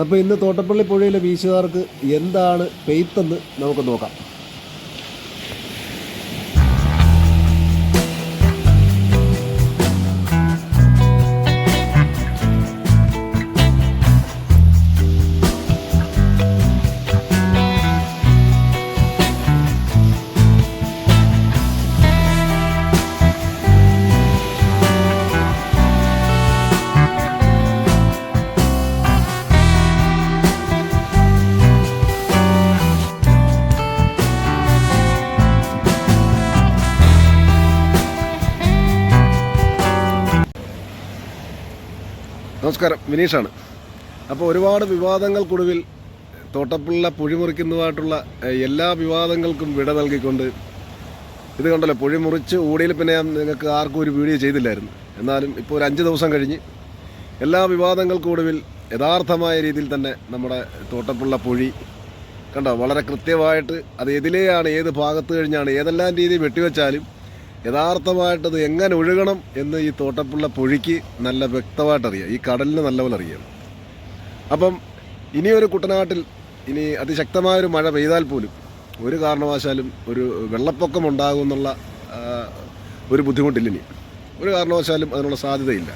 അപ്പോൾ ഇന്ന് തോട്ടപ്പള്ളി പുഴയിലെ വീശുകാർക്ക് എന്താണ് പെയ്ത്തെന്ന് നമുക്ക് നോക്കാം. നമസ്കാരം. വിനീഷാണ്. അപ്പോൾ ഒരുപാട് വിവാദങ്ങൾക്കൊടുവിൽ തോട്ടപ്പുള്ള പുഴി മുറിക്കുന്നതായിട്ടുള്ള ഏഹ്, എല്ലാ വിവാദങ്ങൾക്കും വിട നൽകിക്കൊണ്ട് ഇത് കണ്ടല്ലോ പുഴി മുറിച്ച് ഓടിയിൽ പിന്നെ നിങ്ങൾക്ക് ആർക്കും ഒരു വീഡിയോ ചെയ്തില്ലായിരുന്നു. എന്നാലും ഇപ്പോൾ ഒരു അഞ്ച് ദിവസം കഴിഞ്ഞ് എല്ലാ വിവാദങ്ങൾക്കൊടുവിൽ യഥാർത്ഥമായ രീതിയിൽ തന്നെ നമ്മുടെ തോട്ടപ്പുള്ള പുഴി കണ്ടോ വളരെ കൃത്യമായിട്ട് അത് എതിലെയാണ് ഏത് ഭാഗത്ത് കഴിഞ്ഞാണ് ഏതെല്ലാം രീതി വെട്ടിവെച്ചാലും യഥാർത്ഥമായിട്ടത് എങ്ങനെ ഒഴുകണം എന്ന് ഈ തോട്ടപ്പുള്ള പുഴിക്ക് നല്ല വ്യക്തമായിട്ട് അറിയാം ഈ കടലിന് നല്ലപോലെ അറിയാം. അപ്പം ഇനിയൊരു കുട്ടനാട്ടിൽ ഇനി അതിശക്തമായൊരു മഴ പെയ്താൽ പോലും ഒരു കാരണവശാലും ഒരു വെള്ളപ്പൊക്കം ഉണ്ടാകുമെന്നുള്ള ഒരു ബുദ്ധിമുട്ടില്ല ഇനി. ഒരു കാരണവശാലും അതിനുള്ള സാധ്യതയില്ല.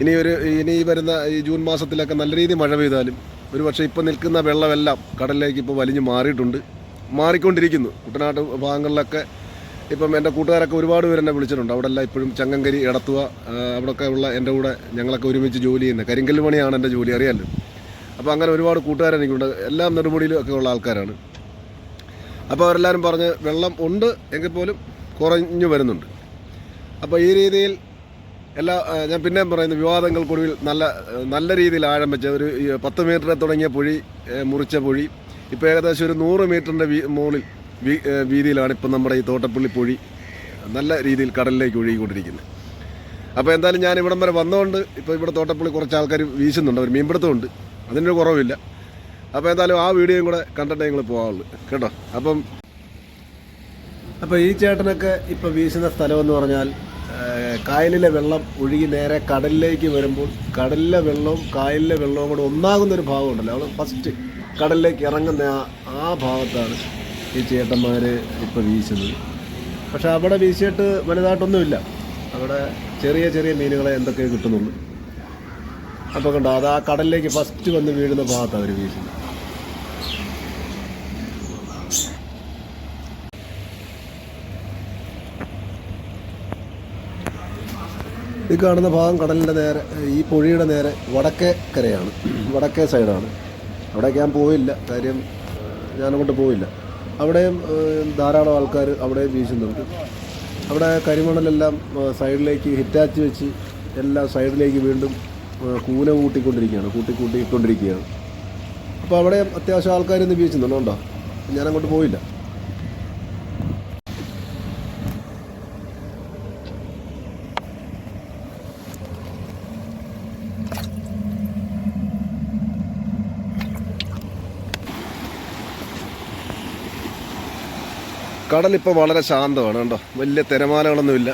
ഇനി ഒരു ഇനി വരുന്ന ഈ ജൂൺ മാസത്തിലൊക്കെ നല്ല രീതിയിൽ മഴ പെയ്താലും ഒരു പക്ഷേ ഇപ്പോൾ നിൽക്കുന്ന വെള്ളമെല്ലാം കടലിലേക്ക് ഇപ്പോൾ വലിഞ്ഞ് മാറിയിട്ടുണ്ട്. മാറിക്കൊണ്ടിരിക്കുന്നു. കുട്ടനാട്ട് ഭാഗങ്ങളിലൊക്കെ ഇപ്പം എന്റെ കൂട്ടുകാരൊക്കെ ഒരുപാട് പേര് എന്നെ വിളിച്ചിട്ടുണ്ട്. അവിടെ എല്ലാം ഇപ്പോഴും ചങ്ങങ്കരി എടത്തുക അവിടെയൊക്കെ ഉള്ള എന്റെ കൂടെ ഞങ്ങളൊക്കെ ഒരുമിച്ച് ജോലി ചെയ്യുന്നത് കരിങ്കൽ പണിയാണ് എന്റെ ജോലി അറിയാമല്ലോ അപ്പോൾ അങ്ങനെ ഒരുപാട് കൂട്ടുകാരെ എനിക്കുണ്ട്. എല്ലാം നെടുമുടിയിലും ഒക്കെ ഉള്ള ആൾക്കാരാണ്. അപ്പോൾ അവരെല്ലാവരും പറഞ്ഞ് വെള്ളം ഉണ്ട് എങ്കിൽ പോലും കുറഞ്ഞു വരുന്നുണ്ട്. അപ്പോൾ ഈ രീതിയിൽ എല്ലാ ഞാൻ പിന്നെയും പറയുന്നു വിവാദങ്ങൾക്കൊടുവിൽ നല്ല നല്ല രീതിയിൽ ആഴം വെച്ച ഒരു പത്ത് മീറ്ററിൽ തുടങ്ങിയ പൊഴി മുറിച്ച പൊഴി ഇപ്പോൾ ഏകദേശം ഒരു നൂറ് മീറ്ററിന്റെ മുകളിൽ വീതിയിലാണ് ഇപ്പം നമ്മുടെ ഈ തോട്ടപ്പള്ളി പൊഴി നല്ല രീതിയിൽ കടലിലേക്ക് ഒഴുകിക്കൊണ്ടിരിക്കുന്നത്. അപ്പോൾ എന്തായാലും ഞാൻ ഇവിടം വരെ വന്നതുകൊണ്ട് ഇപ്പോൾ ഇവിടെ തോട്ടപ്പള്ളി കുറച്ച് ആൾക്കാർ വീശുന്നുണ്ട് അവർ മീൻപിടുത്തമുണ്ട്. അതിനൊരു കുറവില്ല. അപ്പോൾ എന്തായാലും ആ വീഡിയോയും കൂടെ കണ്ടിട്ടേ ഞങ്ങൾ പോകാവുള്ളൂ. കേട്ടോ? അപ്പം അപ്പോൾ ഈ ചേട്ടനൊക്കെ ഇപ്പോൾ വീശുന്ന സ്ഥലമെന്ന് പറഞ്ഞാൽ കായലിലെ വെള്ളം ഒഴുകി നേരെ കടലിലേക്ക് വരുമ്പോൾ കടലിലെ വെള്ളവും കായലിലെ വെള്ളവും കൂടെ ഒന്നാകുന്ന ഒരു ഭാഗമുണ്ടല്ലോ. അവൾ ഫസ്റ്റ് കടലിലേക്ക് ഇറങ്ങുന്ന ആ ആ ഭാഗത്താണ് ഈ ചേട്ടന്മാർ ഇപ്പോൾ വീശുന്നത്. പക്ഷെ അവിടെ വീശിയിട്ട് വലുതായിട്ടൊന്നുമില്ല. അവിടെ ചെറിയ ചെറിയ മീനുകളെ എന്തൊക്കെ കിട്ടുന്നുള്ളൂ. അപ്പോൾ കണ്ടോ അത് ആ കടലിലേക്ക് ഫസ്റ്റ് വന്ന് വീഴുന്ന ഭാഗത്താണ് അവർ വീശുന്നത്. ഈ കാണുന്ന ഭാഗം കടലിന്റെ നേരെ ഈ പുഴയുടെ നേരെ വടക്കേ കരയാണ്. വടക്കേ സൈഡാണ് അവിടേക്ക് ഞാൻ പോയില്ല. കാര്യം ഞാനങ്ങോട്ട് പോയില്ല. അവിടെയും ധാരാളം ആൾക്കാർ അവിടെ വീശുന്നുണ്ട്. അവിടെ കരിമണലെല്ലാം സൈഡിലേക്ക് ഹിറ്റാച്ച് വെച്ച് എല്ലാം സൈഡിലേക്ക് വീണ്ടും കൂന കൂട്ടിക്കൊണ്ടിരിക്കുകയാണ് കൂട്ടി കൂട്ടിക്കൊണ്ടിരിക്കുകയാണ്. അപ്പോൾ അവിടെ അത്യാവശ്യം ആൾക്കാരൊന്ന് വീശുന്നുണ്ടോ ഉണ്ടോ? ഞാനങ്ങോട്ട് പോയില്ല. കടലിപ്പോൾ വളരെ ശാന്തമാണ് കണ്ടോ? വലിയ തിരമാലകളൊന്നുമില്ല.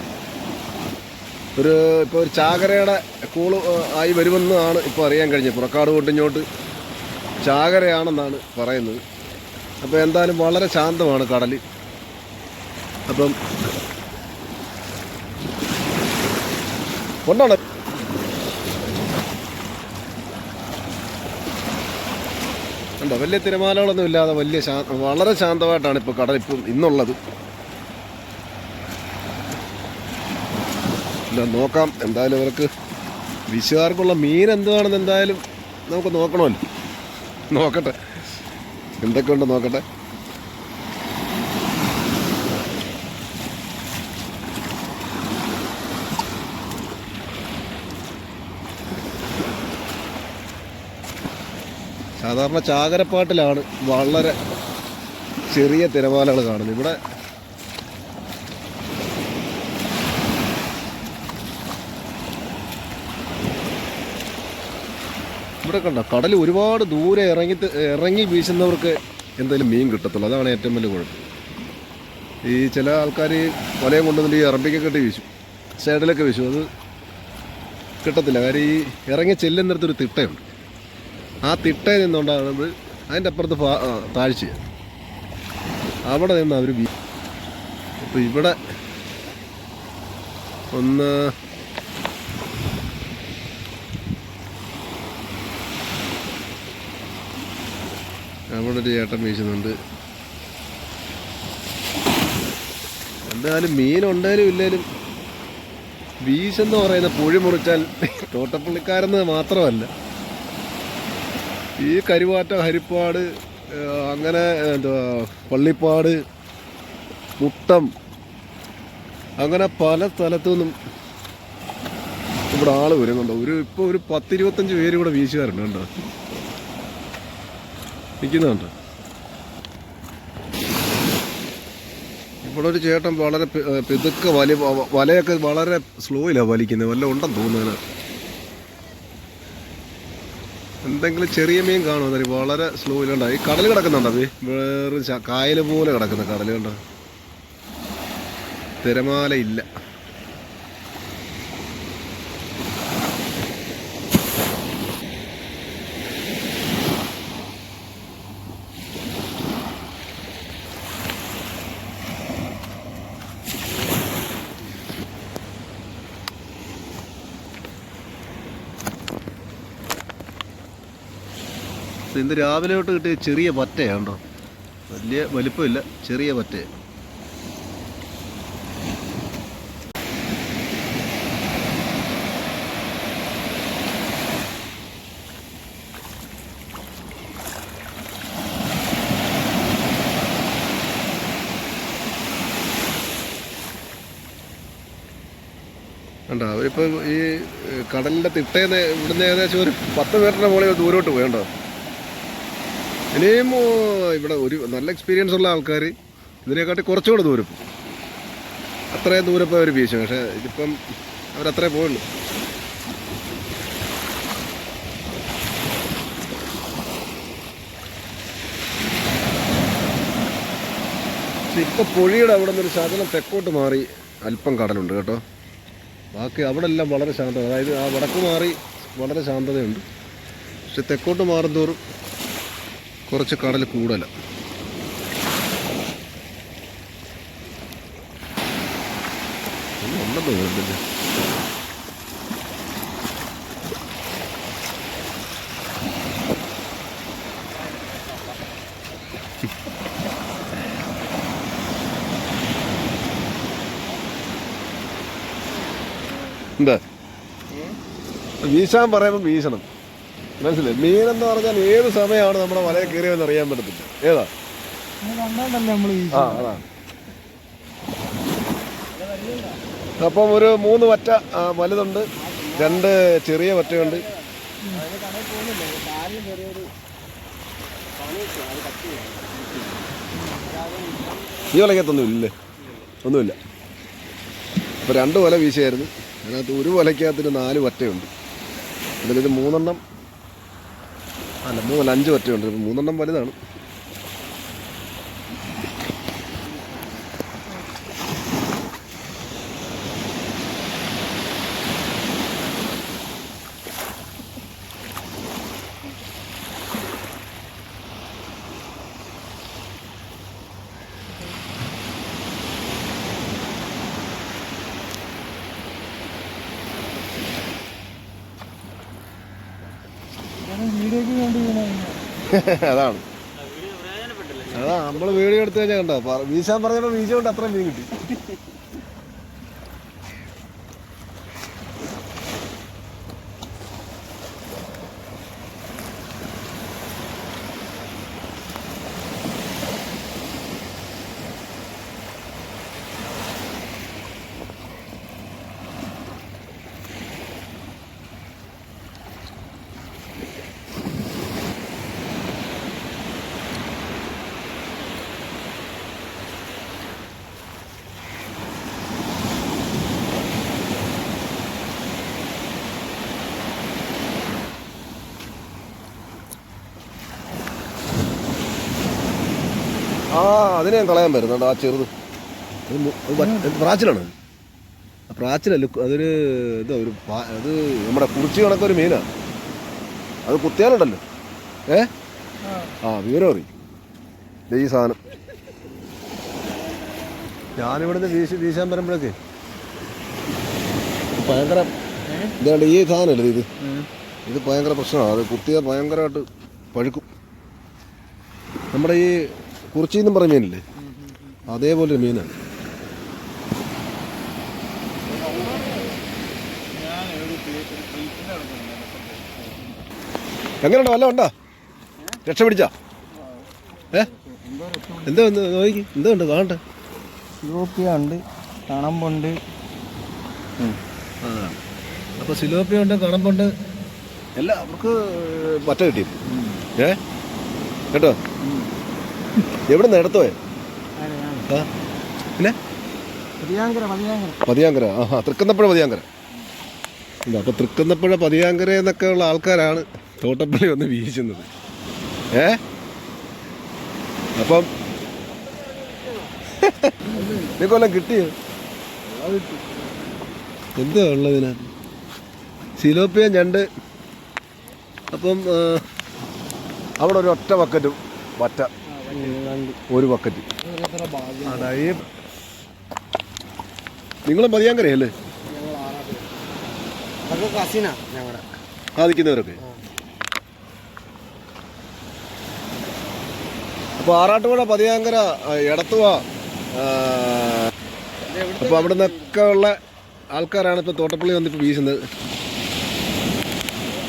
ഒരു ഇപ്പോൾ ഒരു ചാകരയുടെ കൂൾ ആയി വരുമെന്നാണ് ഇപ്പോൾ അറിയാൻ കഴിഞ്ഞത്. പുറക്കാട് കൊണ്ടിങ്ങോട്ട് ചാകരയാണെന്നാണ് പറയുന്നത്. അപ്പോൾ എന്തായാലും വളരെ ശാന്തമാണ് കടൽ അപ്പം കൊണ്ടാണ് ഉണ്ടോ വലിയ തിരമാലകളൊന്നും ഇല്ലാതെ വലിയ വളരെ ശാന്തമായിട്ടാണ് ഇപ്പോൾ കടൽ ഇപ്പം ഇന്നുള്ളത്. ഇല്ല നോക്കാം എന്തായാലും ഇവർക്ക് വിശുകാർക്കുള്ള മീൻ എന്താണെന്ന് എന്തായാലും നമുക്ക് നോക്കണമല്ലോ. നോക്കട്ടെ. എന്തൊക്കെയുണ്ട് നോക്കട്ടെ. സാധാരണ ചാകരപ്പാട്ടിലാണ് വളരെ ചെറിയ തിരമാലകൾ കാണുന്നത്. ഇവിടെ ഇവിടെ കണ്ട കടൽ ഒരുപാട് ദൂരെ ഇറങ്ങി ഇറങ്ങി വീശുന്നവർക്ക് എന്തായാലും മീൻ കിട്ടത്തുള്ളൂ. അതാണ് ഏറ്റവും വലിയ കുഴപ്പം. ഈ ചില ആൾക്കാർ വലയം കൊണ്ടുവന്നിട്ട് ഈ അറബിക്കൊക്കെ ഇട്ട് വീശും. സൈഡിലൊക്കെ വീശും. അത് കിട്ടത്തില്ല. കാര്യം ഈ ഇറങ്ങി ചെല്ലുന്നിടത്തൊരു തിട്ടയുണ്ട്. ആ തിട്ടയിൽ നമ്മൾ അതിന്റെ അപ്പുറത്ത് താഴ്ച. അവിടെ നിന്ന് അവർ വീ അപ്പോൾ ഇവിടെ ഒന്ന് അവിടെ ഒരു ചേട്ടൻ വീശുന്നുണ്ട്. എന്തായാലും മീനുണ്ടായാലും ഇല്ലേലും വീശെന്ന് പറയുന്ന പുഴി മുറിച്ചാൽ തോട്ടപ്പള്ളിക്കാരെന്ന് മാത്രമല്ല. ഈ കരുവാറ്റ ഹരിപ്പാട് അങ്ങനെ എന്തുവാ പള്ളിപ്പാട് മുട്ടം അങ്ങനെ പല സ്ഥലത്തു നിന്നും ഇവിടെ ആൾ വരുന്നുണ്ടോ. ഒരു ഇപ്പോൾ ഒരു പത്തിരുപത്തഞ്ച് പേര് ഇവിടെ വീശുകാരുണ്ട് കണ്ടോ? നിൽക്കുന്നുണ്ട്. ഇവിടെ ഒരു ചേട്ടൻ വളരെ പിതുക്ക വലിയ വലി വലയൊക്കെ വളരെ സ്ലോയിലാണ് വലിക്കുന്നത് വല്ല ഉണ്ടെന്ന് തോന്നുന്നതിന് എന്തെങ്കിലും ചെറിയ മീൻ കാണുമോ? എന്നറിയ വളരെ സ്ലോയിലുണ്ടായി കടൽ കിടക്കുന്നുണ്ടോ അത്? വേറെ കായൽ പോലെ കിടക്കുന്ന കടൽ കണ്ടോ? തിരമാല ഇല്ല. ഇന്ന് രാവിലെ തൊട്ട് കിട്ടിയ ചെറിയ പറ്റയാണ്ടോ വലിയ വലിപ്പമില്ല ചെറിയ പറ്റ. കണ്ടോ അവരിപ്പോൾ ഈ കടലിന്റെ തിട്ടേന്ന് ഇവിടുന്ന് ഏകദേശം ഒരു പത്ത് മീറ്ററിന്റെ മുകളിൽ ദൂരോട്ട് പോയണ്ടോ ഇനിയും ഇവിടെ ഒരു നല്ല എക്സ്പീരിയൻസ് ഉള്ള ആൾക്കാർ ഇതിനെക്കാട്ടി കുറച്ചുകൂടെ ദൂരം പോകും. അത്രയും ദൂരം ഇപ്പോൾ അവർ വീശും. പക്ഷേ ഇതിപ്പം അവരത്രേ പോയുള്ളൂ ഇപ്പം പുഴയുടെ അവിടെ നിന്നൊരു ശകലം തെക്കോട്ട് മാറി അല്പം കടലുണ്ട് കേട്ടോ. ബാക്കി അവിടെ എല്ലാം വളരെ ശാന്തത അതായത് ആ വടക്ക് മാറി വളരെ ശാന്തതയുണ്ട്. പക്ഷെ തെക്കോട്ട് മാറുന്തോറും കുറച്ച് കടൽ കൂടുതൽ. എന്താ? വീശാൻ പറയുമ്പോൾ വീശണം മനസ്സിലായി? എന്ന് പറഞ്ഞാൽ ഏത് സമയമാണ് നമ്മുടെ വലയിൽ കയറിയതെന്ന് അറിയാൻ പറ്റത്തില്ല. ഏതാ? ആ അതാണ് അപ്പം ഒരു മൂന്ന് വറ്റ വലുതുണ്ട്. രണ്ട് ചെറിയ വറ്റയുണ്ട്. ഈ വലക്കകത്തൊന്നും ഇല്ലേ. ഒന്നുമില്ല. അപ്പോൾ രണ്ട് വല വീശിയായിരുന്നു അതിനകത്ത് ഒരു വലയ്ക്കകത്തിന് നാല് വറ്റയുണ്ട്. അതിലിത് മൂന്നെണ്ണം അല്ല മൂന്നല്ല അഞ്ച് ഒറ്റയുണ്ട് മൂന്നെണ്ണം വലുതാണ്. അതാണ്. അതാ നമ്മൾ വീഡിയോ എടുത്തു കഴിഞ്ഞാൽ കണ്ടോ? വീശാൻ പറഞ്ഞപ്പോൾ വീശ കൊണ്ട് അത്രയും മീൻ കിട്ടി. ആ അതിനെ ഞാൻ കളയാൻ വരുന്നുണ്ട് ആ ചെറുത്. പ്രാച്ചിലാണ് ആ പ്രാച്ചിലല്ല അതൊരു ഇതാ ഒരു അത് നമ്മുടെ കുറിച്ച് കണക്കൊരു മീനാണ് അത് കുത്തിയാലുണ്ടല്ലോ. ഏ? ആ വിവരം അറിയും ഈ സാധനം. ഞാനിവിടുന്ന് വീശി വീശാൻ വരുമ്പോഴൊക്കെ ഭയങ്കര ഇതാണ്ട് ഈ സാധനമല്ലേ ഇത്? ഇത് ഭയങ്കര പ്രശ്നമാണ്. അത് കുത്തിയാൽ ഭയങ്കരമായിട്ട് പഴുക്കും. നമ്മുടെ ഈ കുറിച്ചിന്നും പറഞ്ഞ മീനില്ലേ? അതേപോലെ മീനാണ്. എങ്ങനെയുണ്ടോ? വല്ല ഉണ്ടോ? രക്ഷ പിടിച്ചാ ഏ? എന്തോ എന്തോ നോക്കി. എന്തോ ഉണ്ട്? കാണട്ടെ. സിലോപ്പിയ ഉണ്ട് കണമ്പുണ്ട്. അപ്പൊ അപ്പോൾ സിലോപ്പിയ ഉണ്ട് കണമ്പുണ്ട്. എല്ലാം അവർക്ക് പറ്റ കിട്ടി ഏ? കേട്ടോ? എവിടെ നിന്ന് എടുത്തോ? പിന്നെ? പതിയാങ്കര ആ തൃക്കുന്നപ്പുഴ പതിയാങ്കര ഇല്ല അപ്പോൾ തൃക്കുന്നപ്പുഴ പതിയാങ്കര എന്നൊക്കെ ഉള്ള ആൾക്കാരാണ് തോട്ടപ്പള്ളി വന്ന് വീശുന്നത്. ഏ? അപ്പം നിനക്കൊല്ലം കിട്ടിയോ? എന്താ ഉള്ളതിനകത്ത് സിലോപ്പിയ ഞണ്ട്. അപ്പം അവിടെ ഒരു ഒറ്റ ബക്കറ്റും വറ്റ. ഒരു ബക്കറ്റ് അതായി. നിങ്ങളും പതിയാങ്കരയല്ലേ കറിയല്ലേ സാധിക്കുന്നവരൊക്കെ അപ്പോൾ ആറാട്ടുപുഴ പതിയാങ്കര എടത്തുവ അപ്പൊ അപ്പോൾ അവിടെ നിന്നൊക്കെ ഉള്ള ആൾക്കാരാണ് ഇപ്പോൾ തോട്ടപ്പള്ളി വന്നിപ്പോൾ വീശുന്നത്.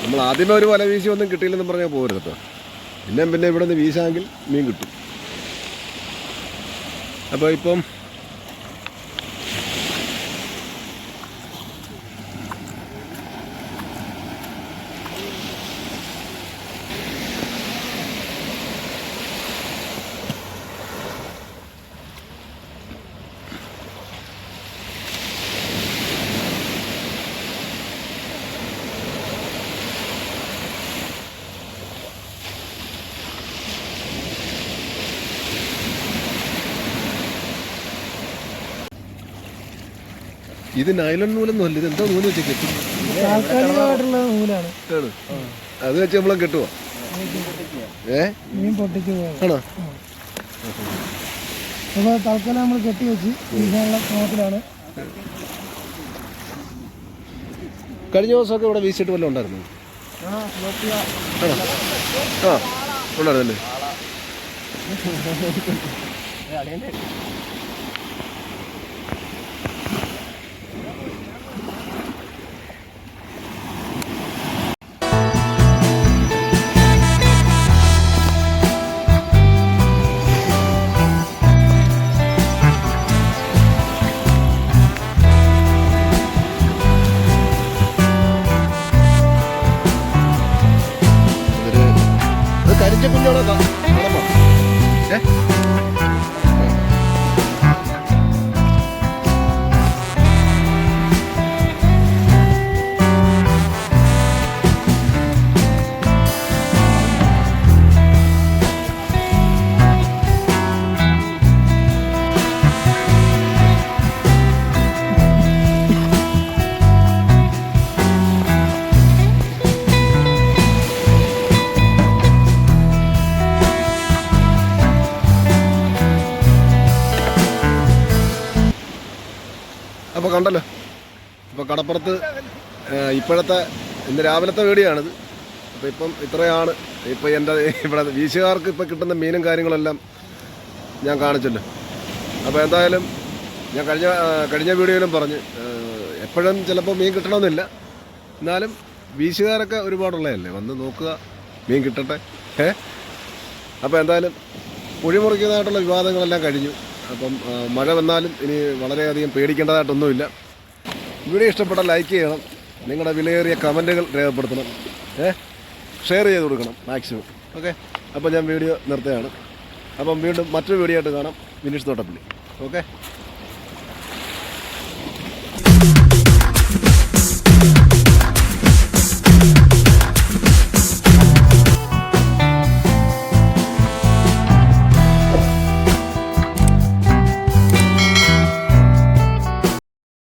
നമ്മൾ ആദ്യമേ ഒരു വല വീശി ഒന്നും കിട്ടിയില്ലെന്ന് പറഞ്ഞാൽ പോകരുത് കേട്ടോ. പിന്നെ പിന്നെ ഇവിടെ നിന്ന് വീശാമെങ്കിൽ മീൻ കിട്ടും. അപ്പോൾ ഇപ്പം ഇത് നൈലൺ നൂലൊന്നും അല്ല ഇത് എന്താ നൂൽ വെച്ച് കെട്ടും? താൽക്കാലികമായിട്ടുള്ള നൂലാണ്. അത് വെച്ച് നമ്മളെ കെട്ടുവോ? ഏ? മീൻ പൊട്ടിച്ച് ആണോ? അപ്പോൾ തൽക്കാലം നമ്മൾ കെട്ടി വെച്ച് വീശാനുള്ള ക്രമത്തിലാണ് കഴിഞ്ഞ ദിവസമൊക്കെ ഇവിടെ വീശിട്ട് വല്ലതും ഉണ്ടായിരുന്നു? ആണോ? ആ ഉണ്ടായിരുന്നല്ലേ? ഇപ്പോൾ കടപ്പുറത്ത് ഇപ്പോഴത്തെ ഇന്ന് രാവിലത്തെ വീടിയാണിത് അപ്പോൾ ഇപ്പം ഇത്രയാണ്. ഇപ്പോൾ എന്റെ ഇവിടെ വീശുകാർക്ക് ഇപ്പോൾ കിട്ടുന്ന മീനും കാര്യങ്ങളെല്ലാം ഞാൻ കാണിച്ചല്ലോ. അപ്പോൾ എന്തായാലും ഞാൻ കഴിഞ്ഞ കഴിഞ്ഞ വീഡിയോയിലും പറഞ്ഞ് എപ്പോഴും ചിലപ്പോൾ മീൻ കിട്ടണമെന്നില്ല. എന്നാലും വീശുകാരൊക്കെ ഒരുപാടുള്ളതല്ലേ? വന്ന് നോക്കുക മീൻ കിട്ടട്ടെ. ഏ? അപ്പോൾ എന്തായാലും കുഴിമുറിക്കുന്നതായിട്ടുള്ള വിവാദങ്ങളെല്ലാം കഴിഞ്ഞു. അപ്പം മഴ വന്നാലും ഇനി വളരെയധികം പേടിക്കേണ്ടതായിട്ടൊന്നുമില്ല. വീഡിയോ ഇഷ്ടപ്പെട്ട ലൈക്ക് ചെയ്യണം. നിങ്ങളുടെ വിലയേറിയ കമന്റുകൾ രേഖപ്പെടുത്തണം. ഏ? ഷെയർ ചെയ്ത് കൊടുക്കണം മാക്സിമം. ഓക്കെ? അപ്പോൾ ഞാൻ വീഡിയോ നിർത്തുകയാണ്. അപ്പം വീണ്ടും മറ്റൊരു വീഡിയോ ആയിട്ട് കാണാം. വിനീഷ് തോട്ടപ്പള്ളി. ഓക്കെ?